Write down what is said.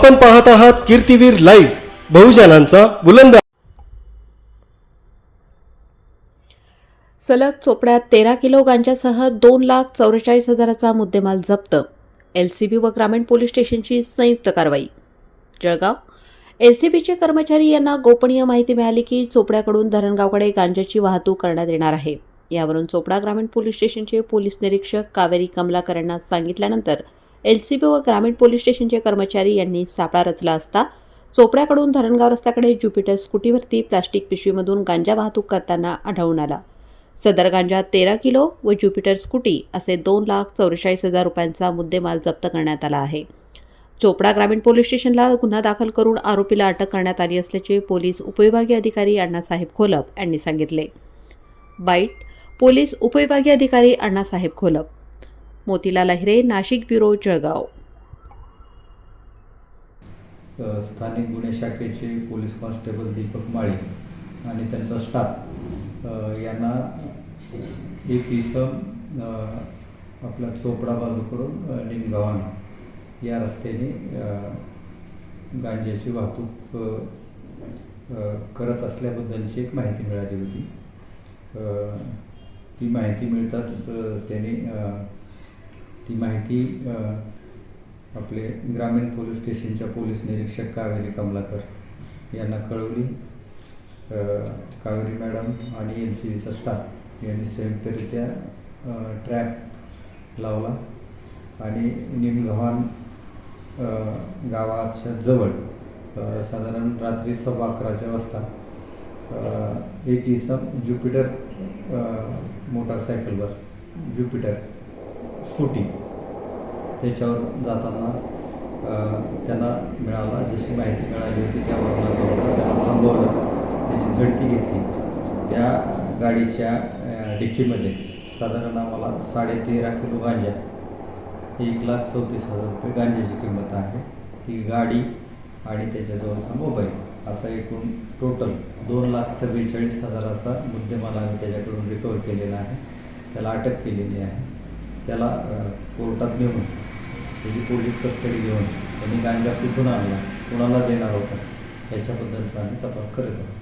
आपण पाहत आहात कीर्तीवीर लाईव्ह बहुजनांचा बुलंद सलग चोपड्यात तेरा किलो गांजासह दोन लाख चौवेचाळीस हजाराचा मुद्देमाल जप्त. एलसीबी व ग्रामीण पोलीस स्टेशनची संयुक्त कारवाई. जळगाव. एलसीबीचे कर्मचारी यांना गोपनीय माहिती मिळाली की चोपड्याकडून धरणगावकडे गांजाची वाहतूक करण्यात येणार आहे. यावरून चोपडा ग्रामीण पोलीस स्टेशनचे पोलीस निरीक्षक कावेरी कमलाकर यांना सांगितल्यानंतर एलसीबी व ग्रामीण पोलीस स्टेशनचे कर्मचारी यांनी सापळा रचला असता चोपड्याकडून धरणगाव रस्त्याकडे ज्युपिटर स्कूटीवरती प्लास्टिक पिशवीमधून गांजा वाहतूक करताना आढळून आला. सदर गांजा तेरा किलो व ज्युपिटर स्कूटी असे दोन लाख चौवेचाळीस हजार रुपयांचा मुद्देमाल जप्त करण्यात आला आहे. चोपडा ग्रामीण पोलीस स्टेशनला गुन्हा दाखल करून आरोपीला अटक करण्यात आली असल्याचे पोलीस उपविभागीय अधिकारी अण्णासाहेब खोलप यांनी सांगितले. बाईट पोलीस उपविभागीय अधिकारी अण्णासाहेब खोलप मोतीलाल अहिरे नाशिक ब्युरो जळगाव. स्थानिक गुन्हे शाखेचे पोलीस कॉन्स्टेबल दीपक माळी आणि त्यांचा स्टाफ यांना एक इसम आपल्या चोपडा बाजूकडून निमगावान या रस्त्याने गांज्याची वाहतूक करत असल्याबद्दलची एक माहिती मिळाली होती. ती माहिती मिळताच त्याने ती माहिती आपले ग्रामीण पोलीस स्टेशनच्या पोलीस निरीक्षक कावेरी कमलाकर यांना कळवली. कावेरी मॅडम आणि एन सी बीचा स्टाफ यांनी संयुक्तरित्या ट्रॅप लावला आणि निमगव्हाण गावाच्या जवळ साधारण रात्री सव्वा अकराच्या वाजता एक इसम ज्युपिटर मोटरसायकलवर मोटारसायकलवर ज्युपिटर स्कूटी. त्याच्यावर जाताना त्यांना मिळाला जशी माहिती मिळाली होती त्यावर त्याला थांबवलं. त्याची झडती घेतली. त्या गाडीच्या डिक्कीमध्ये साधारण आम्हाला साडेतेरा किलो गांजा एक लाख चौतीस हजार रुपये गांजाची किंमत आहे. ती गाडी आणि त्याच्याजवळचा मोबाईल असा एकूण टोटल दोन लाख चव्वेचाळीस हजाराचा मुद्देमाल आम्ही त्याच्याकडून रिकवर केलेला आहे. त्याला अटक केलेली आहे. त्याला कोर्टात नेऊन त्याची पोलीस कस्टडी घेऊन त्यांनी गांजा कुठून आणला कुणाला देणार होता याच्याबद्दलचा आम्ही तपास करत आहोत.